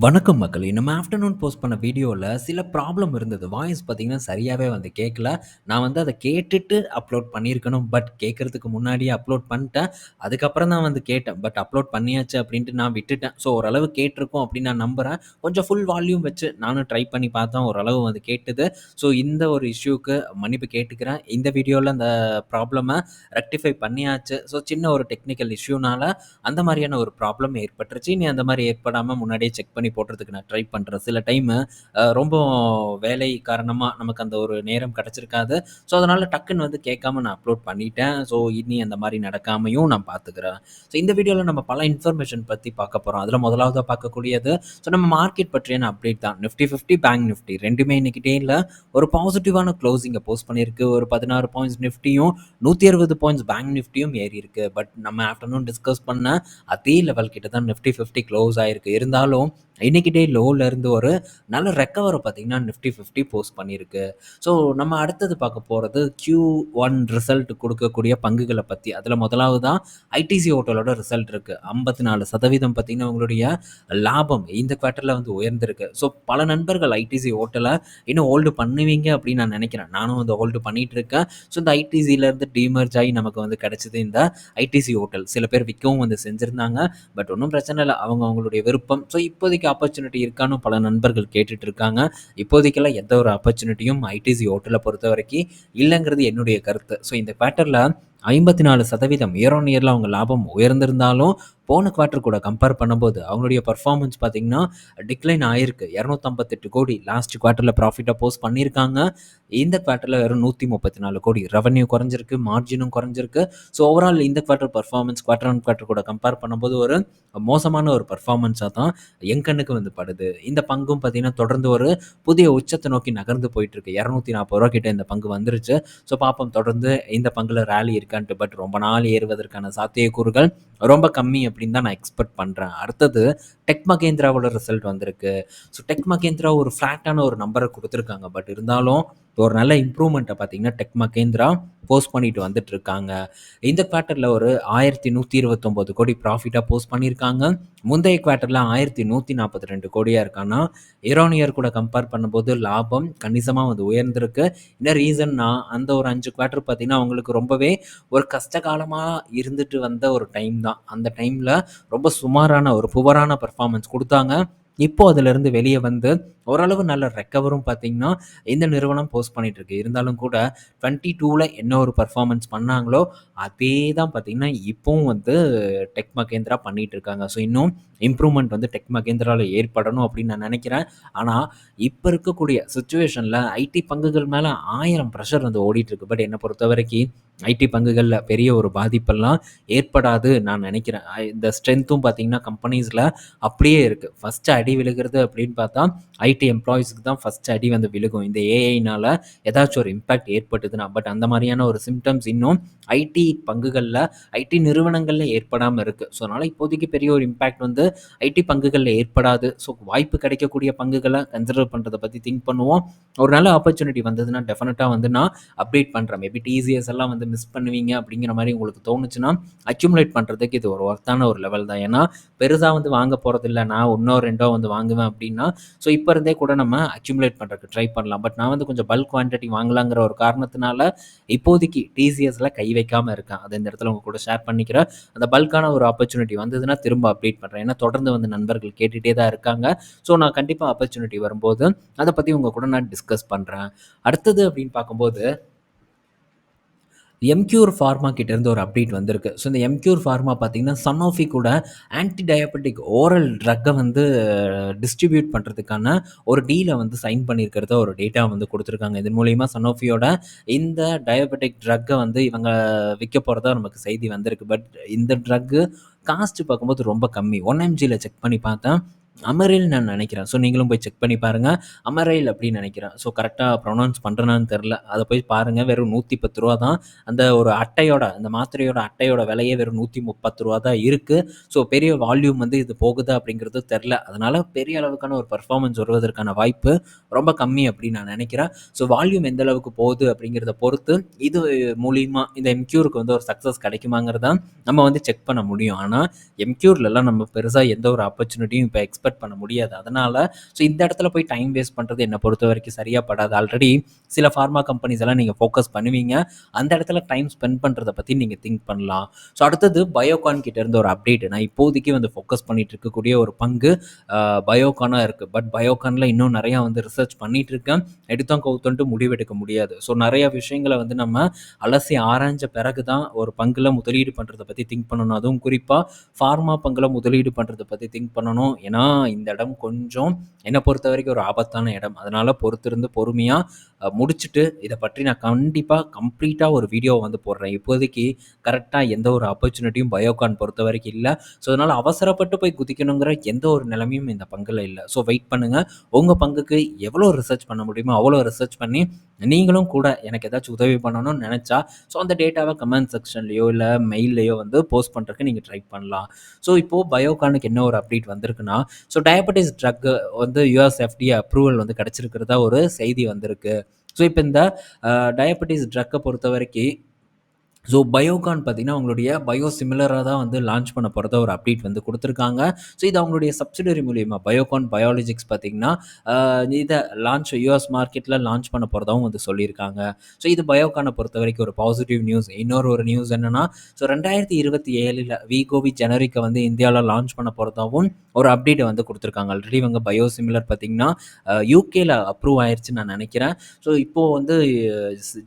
வணக்கம் மக்களே! நம்ம ஆஃப்டர்நூன் போஸ்ட் பண்ண வீடியோவில் சில ப்ராப்ளம் இருந்தது. வாய்ஸ் பார்த்தீங்கன்னா, சரியாகவே வந்து கேட்கல. நான் வந்து அதை கேட்டுட்டு அப்லோட் பண்ணியிருக்கணும். பட் கேட்குறதுக்கு முன்னாடியே அப்லோட் பண்ணிட்டேன் அதுக்கப்புறம் தான் வந்து கேட்டேன். பட் அப்லோட் பண்ணியாச்சு அப்படின்ட்டு நான் விட்டுட்டேன். ஸோ ஓரளவு கேட்டிருக்கோம் அப்படின்னு நான் நம்புகிறேன் கொஞ்சம் ஃபுல் வால்யூம் வச்சு நானும் ட்ரை பண்ணி பார்த்தேன். ஓரளவு வந்து கேட்டது. ஸோ இந்த ஒரு இஷ்யூக்கு மன்னிப்பு கேட்டுக்கிறேன். இந்த வீடியோவில் அந்த ப்ராப்ளமை ரெக்டிஃபை பண்ணியாச்சு. ஸோ சின்ன ஒரு டெக்னிக்கல் இஷ்யூனால அந்த மாதிரியான ஒரு ப்ராப்ளம் ஏற்பட்டுருச்சு. நீ அந்த மாதிரி ஏற்படாமல் முன்னாடியே செக் பண்ணி போடுறதுக்கு நான் ட்ரை பண்ணுறேன் சில டைமு ரொம்ப வேலை காரணமா நமக்கு அந்த ஒரு நேரம் கிடைச்சிருக்காது. ஸோ அதனால டக்குன்னு வந்து கேட்காம நான் அப்லோட் பண்ணிட்டேன். ஸோ இனி அந்த மாதிரி நடக்காமயும் நான் பார்த்துக்கிறேன். ஸோ இந்த வீடியோவில் நம்ம பல இன்ஃபர்மேஷன் பற்றி பார்க்க போறோம். அதில் முதலாவதாக பார்க்கக்கூடியது ஸோ நம்ம மார்க்கெட் பற்றியான அப்டேட் தான். நிஃப்டி 50, பேங்க் நிஃப்டி ரெண்டுமே இன்னைக்கு இல்லை ஒரு பாசிட்டிவான க்ளோசிங்க போஸ்ட் பண்ணியிருக்கு. ஒரு 16 பாயிண்ட்ஸ் நிஃப்டியும், 160 பாயிண்ட்ஸ் பேங்க் நிஃப்டியும் ஏறியிருக்கு. பட் நம்ம ஆஃப்டர்நூன் டிஸ்கஸ் பண்ண அதே லெவல் கிட்ட தான் நிஃப்டி 50 க்ளோஸ் ஆயிருக்கு. இருந்தாலும் இன்னைக்கு டே லோல இருந்து ஒரு நல்ல ரெக்கவரை பார்த்தீங்கன்னா, நிஃப்டி 50 போஸ்ட் பண்ணியிருக்கு. ஸோ நம்ம அடுத்தது பார்க்க போகிறது கியூ ஒன் ரிசல்ட் கொடுக்கக்கூடிய பங்குகளை பற்றி அதில் முதலாவது தான் ஐடிசி ஹோட்டலோட ரிசல்ட் இருக்குது ஐம்பத்தி நாலு சதவீதம் பார்த்தீங்கன்னா, உங்களுடைய லாபம் இந்த குவார்ட்டரில் வந்து உயர்ந்திருக்கு. ஸோ பல நண்பர்கள் ஐடிசி ஹோட்டலை இன்னும் ஹோல்டு பண்ணுவீங்க அப்படின்னு நான் நினைக்கிறேன் நானும் வந்து ஹோல்டு பண்ணிகிட்டு இருக்கேன். ஸோ இந்த ஐடிசியிலேருந்து டீமர்ஜ் ஆகி நமக்கு வந்து கிடச்சிது இந்த ஐடிசி ஹோட்டல். சில பேர் விற்கவும் வந்து செஞ்சுருந்தாங்க பட் ஒன்றும் பிரச்சனை இல்லை அவங்க அவங்களுடைய விருப்பம். ஸோ இப்போதைக்கு ஆப்பர்ச்சுனிட்டி இருக்கான்னு பல நண்பர்கள் கேட்டுட்டு இருக்காங்க. இப்போதைக்கெல்லாம் எந்த ஒரு ஆப்பர்ச்சுனிட்டியும் ஐடிசி ஓட்டலை பொறுத்த வரைக்கும் இல்லைங்கிறது என்னுடைய கருத்து. ஸோ இந்த குவார்ட்டர்ல 54% இயர் ஆன் இயரில் அவங்க லாபம் உயர்ந்திருந்தாலும், போன குவார்ட்டர் கூட கம்பேர் பண்ணும்போது அவங்களுடைய பர்ஃபார்மன்ஸ் பார்த்தீங்கன்னா, டிக்ளைன் ஆயிருக்கு. 258 கோடி லாஸ்ட் குவார்ட்டரில் ப்ராஃபிட்டாக போஸ்ட் பண்ணியிருக்காங்க. இந்த குவார்ட்டரில் வெறும் 134 கோடி. ரெவன்யூ குறைஞ்சிருக்கு, மார்ஜினும் குறைஞ்சிருக்கு. ஸோ ஓவரால் இந்த quarter performance quarter on quarter கூட கம்பேர் பண்ணும்போது ஒரு மோசமான ஒரு பர்ஃபார்மன்ஸாக தான் என் கண்ணுக்கு வந்து படுது. இந்த பங்கும் பார்த்தீங்கன்னா, தொடர்ந்து ஒரு புதிய உச்சத்தை நோக்கி நகர்ந்து போயிட்டுருக்கு. ரூ. 240 கிட்ட இந்த பங்கு வந்துருச்சு. ஸோ பார்ப்போம் தொடர்ந்து இந்த பங்குல ரேலி இருக்கான்ட்டு. பட் ரொம்ப நாள் ஏறுவதற்கான சாத்தியக்கூறுகள் ரொம்ப கம்மி அப்படின்னு தான் நான் எக்ஸ்பெக்ட் பண்ணுறேன் அடுத்தது டெக் மகேந்திராவோட ரிசல்ட் வந்திருக்கு. ஸோ டெக் மகேந்திரா ஒரு ஃப்ளாட்டான ஒரு நம்பரை கொடுத்துருக்காங்க பட் இருந்தாலும் ஒரு நல்ல இம்ப்ரூவ்மெண்ட்டை பார்த்தீங்கன்னா, டெக் மகேந்திரா போஸ்ட் பண்ணிட்டு வந்துட்டு இருக்காங்க. இந்த குவார்ட்டரில் ஒரு 1129 கோடி ப்ராஃபிட்டாக போஸ்ட் பண்ணியிருக்காங்க. முந்தைய குவார்ட்டரில் ஆயிரத்தி நூற்றி நாற்பத்தி ரெண்டு கோடியாக இருக்கான்னா இயர் கூட கம்பேர் பண்ணும்போது லாபம் கணிசமாக வந்து உயர்ந்திருக்கு. என்ன ரீசன்னா, அந்த ஒரு அஞ்சு குவார்ட்டர் பார்த்தீங்கன்னா, அவங்களுக்கு ரொம்பவே ஒரு கஷ்டகாலமாக இருந்துட்டு வந்த ஒரு டைம் தான். அந்த டைமில் ரொம்ப சுமாரான ஒரு புவரான பர்ஃபார்மன்ஸ் கொடுத்தாங்க இப்போ அதிலிருந்து வெளியே வந்து ஓரளவு நல்ல ரெக்கவரும் பார்த்தீங்கன்னா, இந்த நிறுவனம் போஸ்ட் பண்ணிட்டுருக்கு. இருந்தாலும் கூட 22ல என்ன ஒரு பர்ஃபார்மன்ஸ் பண்ணாங்களோ, அதே தான் பார்த்தீங்கன்னா, இப்போவும் வந்து டெக் மகேந்திரா பண்ணிட்டு இருக்காங்க. ஸோ இன்னும் இம்ப்ரூவ்மெண்ட் வந்து டெக் மகேந்திராவில் ஏற்படணும் அப்படின்னு நான் நினைக்கிறேன் ஆனால் இப்போ இருக்கக்கூடிய சுச்சுவேஷனில் ஐடி பங்குகள் மேலே ஆயிரம் ப்ரெஷர் வந்து ஓடிட்டுருக்கு. பட் என்ன பொறுத்தவரைக்கும் ஐடி பங்குகளில் பெரிய ஒரு பாதிப்பெல்லாம் ஏற்படாது நான் நினைக்கிறேன் இந்த ஸ்ட்ரென்த்தும் பார்த்தீங்கன்னா, கம்பெனிஸில் அப்படியே இருக்குது ஃபஸ்ட்டு அடி விழுகிறது அப்படின்னு பார்த்தா, ஐடி எம்ப்ளாயீஸ்க்கு தான் ஃபஸ்ட்டு அடி வந்து விழுகும். இந்த ஏஐனால் ஏதாச்சும் ஒரு இம்பாக்ட் ஏற்பட்டுதுன்னா பட் அந்த மாதிரியான ஒரு சிம்டம்ஸ் இன்னும் ஐடி பங்குகளில் ஐடி நிறுவனங்களில் ஏற்படாமல் இருக்குது ஸோ அதனால் இப்போதைக்கு பெரிய ஒரு இம்பாக்ட் வந்து ஐடி பங்குகளில் ஏற்படாது. ஸோ வாய்ப்பு கிடைக்கக்கூடிய பங்குகளை கன்சிடர் பண்ணுறதை பற்றி திங்க் பண்ணுவோம். ஒரு நல்ல ஆப்பர்ச்சுனிட்டி வந்ததுன்னா டெஃபினட்டாக வந்து நான் அப்டேட் பண்ணுறேன் மேபி டிசிஎஸ் எல்லாம் வந்து மிஸ் பண்ணுவீங்க அப்படிங்கிற மாதிரி உங்களுக்கு தோணுச்சுன்னா, அக்யூமுலேட் பண்ணுறதுக்கு இது ஒரு ஒர்த்தான ஒரு லெவல் தான். ஏன்னா பெருசாக வந்து வாங்க போகிறதில்ல நான் 1ஓ 2ஓ வந்து வாங்குவேன் அப்படின்னா ஸோ இப்போ இருந்தே கூட நம்ம அக்யூமுலேட் பண்ணுறதுக்கு ட்ரை பண்ணலாம். பட் நான் வந்து கொஞ்சம் பல்க் குவான்டிட்டி வாங்கலாங்கிற ஒரு காரணத்தினால, இப்போதைக்கு டிசிஎஸில் கை வைக்காமல் இருக்கேன். அது இந்த இடத்துல உங்க கூட ஷேர் பண்ணிக்கிறேன். அந்த பல்க்கான ஒரு ஆப்பர்ச்சுனிட்டி வந்ததுன்னா திரும்ப அப்டேட் பண்ணுறேன் ஏன்னா தொடர்ந்து வந்து நண்பர்கள் கேட்டுகிட்டே தான் இருக்காங்க. ஸோ நான் கண்டிப்பாக ஆப்பர்ச்சுனிட்டி வரும்போது, அதை பற்றி உங்கள் கூட நான் டிஸ்கஸ் பண்ணுறேன் அடுத்தது அப்படின்னு பார்க்கும்போது எம்கியூர் ஃபார்மா கிட்டேருந்து ஒரு அப்டேட் வந்திருக்கு. ஸோ இந்த எம்கியூர் ஃபார்மா பார்த்தீங்கன்னா, சன்னோஃபி கூட ஆன்டி டயாபெட்டிக் ஓரல் ட்ரக்கை வந்து டிஸ்ட்ரிபியூட் பண்ணுறதுக்கான ஒரு டீலை வந்து சைன் பண்ணியிருக்கிறத ஒரு டேட்டா வந்து கொடுத்துருக்காங்க இதன் மூலயமா சன்னோஃபியோட இந்த டயாபெட்டிக் ட்ரக்கை வந்து இவங்க விற்க போகிறதா நமக்கு செய்தி வந்திருக்கு. பட் இந்த ட்ரக்கு காஸ்ட் பார்க்கும்போது ரொம்ப கம்மி. ஒன் எம்ஜியில் செக் பண்ணி பார்த்தேன். அமரில் நான் நினைக்கிறேன். ஸோ நீங்களும் போய் செக் பண்ணி பாருங்கள் அமரைல் அப்படின்னு நினைக்கிறேன். ஸோ கரெக்டாக ப்ரொனவுன்ஸ் பண்ணுறேனான்னு தெரில அதை போய் பாருங்கள் வெறும் நூற்றி பத்து ரூபா தான். அந்த ஒரு அட்டையோட அந்த மாத்திரையோட அட்டையோட விலையே வெறும் நூற்றி முப்பத்து ரூபா தான் இருக்குது ஸோ பெரிய வால்யூம் வந்து இது போகுதா அப்படிங்கிறது தெரில அதனால் பெரிய அளவுக்கான ஒரு பெர்ஃபார்மன்ஸ் வருவதற்கான வாய்ப்பு ரொம்ப கம்மி அப்படின்னு நான் நினைக்கிறேன். ஸோ வால்யூம் எந்த அளவுக்கு போகுது அப்படிங்கிறத பொறுத்து, இது மூலியமாக இந்த எம்க்யூருக்கு வந்து ஒரு சக்ஸஸ் கிடைக்குமாங்கிறத நம்ம வந்து செக் பண்ண முடியும். ஆனால் எம்க்யூர்லலாம் நம்ம பெருசாக எந்த ஒரு ஆப்பர்ச்சுனிட்டியும் இப்போ எக்ஸ்பெக்ட் எக்ஸ்பெக்ட் பண்ண முடியாது. அதனால் ஸோ இந்த இடத்துல போய் டைம் வேஸ்ட் பண்ணுறது என்னை பொறுத்த வரைக்கும் சரியாக படாது. ஆல்ரெடி சில ஃபார்மா கம்பெனிஸ் எல்லாம் நீங்கள் ஃபோக்கஸ் பண்ணுவீங்க. அந்த இடத்துல டைம் ஸ்பெண்ட் பண்ணுறதை பற்றி நீங்கள் திங்க் பண்ணலாம். ஸோ அடுத்தது பயோகான் கிட்ட இருந்து ஒரு அப்டேட் நான் இப்போதைக்கு வந்து ஃபோக்கஸ் பண்ணிட்டு இருக்கக்கூடிய ஒரு பங்கு பயோகானாக இருக்குது பட் பயோகானில் இன்னும் நிறையா வந்து ரிசர்ச் பண்ணிட்டு இருக்கேன். எடுத்தோம் கவுத்தோன்ட்டு முடிவெடுக்க முடியாது. ஸோ நிறைய விஷயங்களை வந்து நம்ம அலசி ஆராய்ஞ்ச பிறகு தான் ஒரு பங்கில் முதலீடு பண்ணுறதை பற்றி திங்க் பண்ணணும். அதுவும் குறிப்பாக ஃபார்மா பங்கில் முதலீடு பண்ணுறதை பற்றி திங்க் பண்ணணும். ஏன்னா இந்த இடம் கொஞ்சம் என்னை பொறுத்த வரைக்கும் ஒரு ஆபத்தான இடம். அதனால் பொறுத்திருந்து பொறுமையாக முடிச்சுட்டு இதை பற்றி நான் கண்டிப்பாக கம்ப்ளீட்டாக ஒரு வீடியோ வந்து போடுறேன். இப்போதைக்கு கரெக்டாக எந்த ஒரு ஆப்பர்ச்சுனிட்டியும் பயோகான் பொறுத்த வரைக்கும் இல்லை. ஸோ அதனால் அவசரப்பட்டு போய் குதிக்கணுங்கிற எந்த ஒரு நிலைமையும் இந்த பங்கில் இல்லை. ஸோ வெயிட் பண்ணுங்கள் உங்கள் பங்குக்கு எவ்வளோ ரிசர்ச் பண்ண முடியுமோ அவ்வளோ ரிசர்ச் பண்ணி நீங்களும் கூட எனக்கு ஏதாச்சும் உதவி பண்ணணும்னு நினச்சா ஸோ அந்த டேட்டாவை கமெண்ட் செக்ஷன்லையோ இல்லை மெயில்லையோ வந்து போஸ்ட் பண்ணுறதுக்கு நீங்கள் ட்ரை பண்ணலாம். ஸோ இப்போது பயோகானுக்கு என்ன ஒரு அப்டேட் வந்திருக்குன்னா ஸோ டயபெட்டிஸ் ட்ரக் வந்து யூஎஸ் எஃப்டிஏ அப்ரூவல் வந்து கிடச்சிருக்கிறதா ஒரு செய்தி வந்திருக்கு. ஸோ இப்போ இந்த டயபெட்டிஸ் ட்ரக்கை பொறுத்த வரைக்கும் ஸோ பயோகான் பார்த்திங்கன்னா அவங்களுடைய பயோ சிமிலராக தான் வந்து லான்ச் பண்ண போகிறத ஒரு அப்டேட் வந்து கொடுத்துருக்காங்க. ஸோ இது அவங்களுடைய சப்சிடரி மூலியமாக பயோகான் பயாலஜிக்ஸ் பார்த்திங்கன்னா இதை லான்ச் யூஎஸ் மார்க்கெட்டில் லான்ச் பண்ண போகிறதாவும் வந்து சொல்லியிருக்காங்க. ஸோ இது பயோகானை பொறுத்த வரைக்கும் ஒரு பாசிட்டிவ் நியூஸ் இன்னொரு ஒரு நியூஸ் என்னென்னா ஸோ ரெண்டாயிரத்தி இருபத்தி ஏழில் விகோவி ஜெனரிக்கை வந்து இந்தியாவில் லான்ச் பண்ண போகிறதாவும் ஒரு அப்டேட்டை வந்து கொடுத்துருக்காங்க. ஆல்ரெடி இவங்க பயோ சிமிலர் பார்த்திங்கன்னா யூகேல அப்ரூவ் ஆயிடுச்சுன்னு நான் நினைக்கிறேன். ஸோ இப்போது வந்து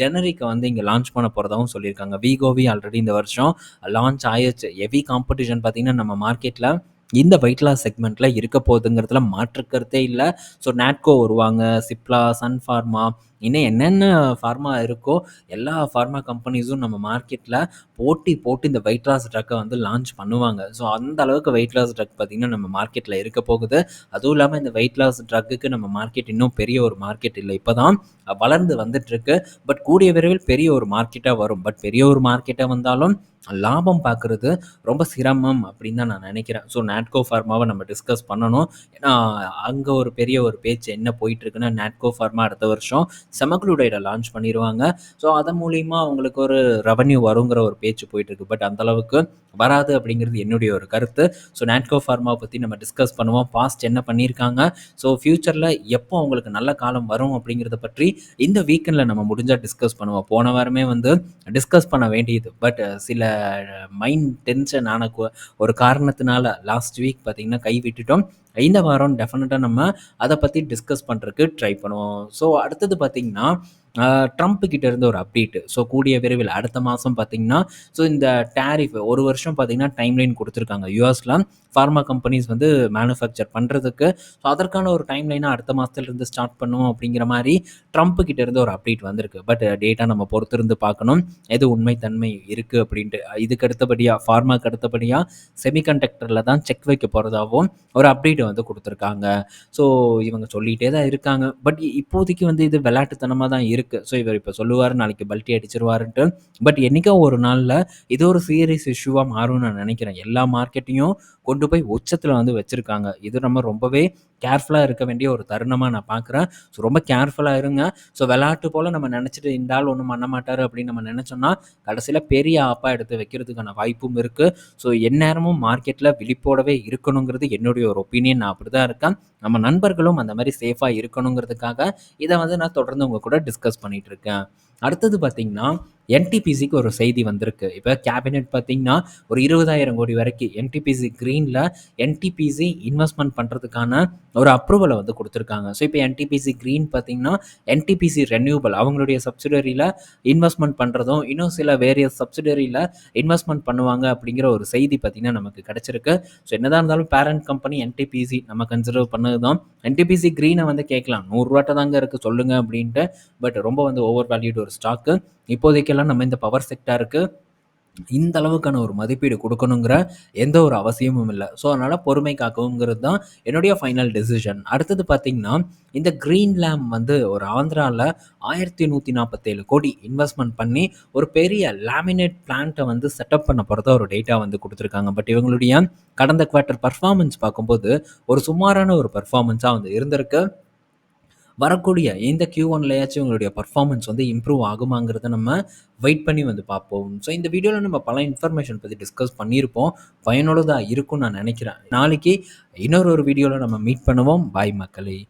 ஜெனரிக்கை வந்து இங்கே லான்ச் பண்ண போகிறதாவும் சொல்லியிருக்காங்க. விகோவி ஆல்ரெடி இந்த வருஷம் லான்ச் ஆயிடுச்சு ஹெவி காம்படிஷன் பார்த்தீங்கன்னா நம்ம மார்க்கெட்டில் இந்த வெயிட் லாஸ் செக்மெண்ட்டில் இருக்க போகுதுங்கிறதுல மாற்றுக்கிறதே இல்லை. ஸோ நாட்கோ வருவாங்க சிப்லா சன் ஃபார்மா இன்னும் என்னென்ன ஃபார்மா இருக்கோ எல்லா ஃபார்மா கம்பெனிஸும் நம்ம மார்க்கெட்டில் போட்டி போட்டு இந்த வெயிட் லாஸ் ட்ரக்கை வந்து லான்ச் பண்ணுவாங்க. ஸோ அந்த அளவுக்கு வெயிட் லாஸ் ட்ரக் பார்த்திங்கன்னா நம்ம மார்க்கெட்டில் இருக்க போகுது. அதுவும் இல்லாமல் இந்த வெயிட் லாஸ் ட்ரக்குக்கு நம்ம மார்க்கெட் இன்னும் பெரிய ஒரு மார்க்கெட் இல்லை. இப்போ தான் வளர்ந்து வந்துட்டுருக்கு பட் கூடிய விரைவில் பெரிய ஒரு மார்க்கெட்டாக வரும். பட் பெரிய ஒரு மார்க்கெட்டாக வந்தாலும் லாபம் பார்க்குறது ரொம்ப சிரமம் அப்படின்னு தான் நான் நினைக்கிறேன். ஸோ நாட்கோ ஃபார்மாவை நம்ம டிஸ்கஸ் பண்ணணும். ஏன்னா அங்கே ஒரு பெரிய ஒரு பேச்சு என்ன போயிட்டுருக்குன்னா நாட்கோ ஃபார்மா அடுத்த வருஷம் செமக்ளூடைடை லான்ச் பண்ணிடுவாங்க ஸோ அதன் மூலிமா அவங்களுக்கு ஒரு ரெவன்யூ வருங்கிற ஒரு பேச்சு போயிட்டுருக்கு. பட் அந்தளவுக்கு வராது அப்படிங்கிறது என்னுடைய ஒரு கருத்து. ஸோ நாட்கோ ஃபார்மாவை பற்றி நம்ம டிஸ்கஸ் பண்ணுவோம். பாஸ்ட் என்ன பண்ணியிருக்காங்க ஸோ ஃப்யூச்சரில் எப்போ அவங்களுக்கு நல்ல காலம் வரும் அப்படிங்கிறத பற்றி இந்த வீக்கெண்டில் நம்ம முடிஞ்சால் டிஸ்கஸ் பண்ணுவோம். போன வாரமே வந்து டிஸ்கஸ் பண்ண வேண்டியது. பட் சில மைண்ட் டென்ஷன் ஆன ஒரு காரணத்தினால லாஸ்ட் வீக் பார்த்திங்கன்னா கை விட்டுட்டோம். இந்த வாரம் டெஃபினட்டாக நம்ம அதை பற்றி டிஸ்கஸ் பண்ணுறதுக்கு ட்ரை பண்ணுவோம். ஸோ அடுத்தது பார்த்திங்கன்னா ட்ரம்ப் கிட்ட இருந்து ஒரு அப்டேட்டு ஸோ கூடிய விரைவில் அடுத்த மாதம் பார்த்தீங்கன்னா ஸோ இந்த டேரிஃப் ஒரு வருஷம் பார்த்தீங்கன்னா டைம்லைன் கொடுத்துருக்காங்க. யூஎஸில் ஃபார்மா கம்பெனிஸ் வந்து மேனுஃபேக்சர் பண்ணுறதுக்கு ஸோ அதற்கான ஒரு டைம் லைனாக அடுத்த மாதத்துலேருந்து ஸ்டார்ட் பண்ணுவோம் அப்படிங்கிற மாதிரி ட்ரம்ப் கிட்ட இருந்து ஒரு அப்டேட் வந்திருக்கு. பட் டேட்டா நம்ம பொறுத்திருந்து பார்க்கணும். எது உண்மைத்தன்மை இருக்குது அப்படின்ட்டு. இதுக்கு அடுத்தபடியாக ஃபார்மாக்கு அடுத்தபடியாக செமிகண்டக்டரில் தான் செக் வைக்க போகிறதாகவும் ஒரு அப்டேட் வந்து கொடுத்துருக்காங்க. ஸோ இவங்க சொல்லிகிட்டே தான் இருக்காங்க. பட் இப்போதைக்கு வந்து இது விளையாட்டுத்தனமாக தான் இருக்குது ஸோ இவர் இப்போ சொல்லுவார் நாளைக்கு பல்ட்டி அடிச்சிருவாருன்ட்டு. பட் என்றைக்கோ ஒரு நாளில் இது ஒரு சீரியஸ் இஷ்யூவாக மாறும்னு நான் நினைக்கிறேன். எல்லா மார்க்கெட்டையும் கொண்டு போய் உச்சத்தில் வந்து வச்சுருக்காங்க. இது நம்ம ரொம்பவே கேர்ஃபுல்லாக இருக்க வேண்டிய ஒரு தருணமாக நான் பார்க்குறேன் ஸோ ரொம்ப கேர்ஃபுல்லாக இருங்க. ஸோ விளையாட்டு போல் நம்ம நினச்சிட்டு இந்த ஆள் ஒன்றும் பண்ண மாட்டார் அப்படின்னு நம்ம நினச்சோம்னா கடைசியில் பெரிய ஆப்பாக எடுத்து வைக்கிறதுக்கான வாய்ப்பும் இருக்குது ஸோ எந்நேரமும் மார்க்கெட்டில் விழிப்போடவே இருக்கணுங்கிறது என்னுடைய ஒரு ஒப்பீனியன் நான் அப்படி தான் இருக்கேன். நம்ம நண்பர்களும் அந்த மாதிரி சேஃபாக இருக்கணுங்கிறதுக்காக இதை வந்து நான் தொடர்ந்து உங்கள் கூட டிஸ்கஸ் பண்ணிகிட்ருக்கேன் அடுத்தது பார்த்திங்கன்னா என்டிபிசிக்கு ஒரு செய்தி வந்திருக்கு. இப்போ கேபினெட் பார்த்தீங்கன்னா ஒரு இருபதாயிரம் கோடி வரைக்கும் என்டிபிசி க்ரீனில் என்டிபிசி இன்வெஸ்ட்மெண்ட் பண்ணுறதுக்கான ஒரு அப்ரூவலை வந்து கொடுத்துருக்காங்க. ஸோ இப்போ என்டிபிசி க்ரீன் பார்த்திங்கன்னா என்டிபிசி ரெனியூபிள் அவங்களுடைய சப்சிடரியில் இன்வெஸ்ட்மெண்ட் பண்ணுறதும் இன்னும் சில வேரியஸ் சப்சிடரியில் இன்வெஸ்ட்மெண்ட் பண்ணுவாங்க அப்படிங்கிற ஒரு செய்தி பார்த்திங்கன்னா நமக்கு கிடச்சிருக்கு. ஸோ என்னதான் இருந்தாலும் பேரண்ட் கம்பெனி என்டிபிசி நம்ம கன்சிடர் பண்ணது தான் என்டிபிசி க்ரீனை வந்து கேட்கலாம். நூறுரூவாட்ட தாங்க இருக்குது சொல்லுங்கள் அப்படின்ட்டு. பட் ரொம்ப வந்து ஓவர் வேல்யூடு ஒரு ஸ்டாக்கு இப்போதைக்கெல்லாம் நம்ம இந்த பவர் செக்டாருக்கு இந்த அளவுக்கான ஒரு மதிப்பீடு கொடுக்கணுங்கிற எந்த ஒரு அவசியமும் இல்லை. ஸோ அதனால் பொறுமை காக்கவுங்கிறது தான் என்னுடைய ஃபைனல் டெசிஷன் அடுத்தது பார்த்திங்கன்னா இந்த க்ரீன் லேம் வந்து ஒரு ஆந்திராவில் ஆயிரத்தி நூற்றி நாற்பத்தேழு கோடி இன்வெஸ்ட்மெண்ட் பண்ணி ஒரு பெரிய லேமினேட் பிளான்ட்டை வந்து செட்டப் பண்ண போகிறத ஒரு டேட்டா வந்து கொடுத்துருக்காங்க. பட் இவங்களுடைய கடந்த குவார்ட்டர் பர்ஃபார்மன்ஸ் பார்க்கும்போது ஒரு சுமாரான ஒரு பர்ஃபார்மன்ஸாக வந்து இருந்திருக்கு. வரக்கூடிய இந்த கியூ ஒன்லையாச்சும் உங்களுடைய பர்ஃபார்மன்ஸ் வந்து இம்ப்ரூவ் ஆகுமாங்கிறத நம்ம வெயிட் பண்ணி வந்து பார்ப்போம். ஸோ இந்த வீடியோவில் நம்ம பல இன்ஃபர்மேஷன் பற்றி டிஸ்கஸ் பண்ணியிருப்போம். பயனுள்ளதாக இருக்கும்னு நான் நினைக்கிறேன். நாளைக்கு இன்னொரு ஒரு வீடியோவில் நம்ம மீட் பண்ணுவோம். பாய் மக்களே.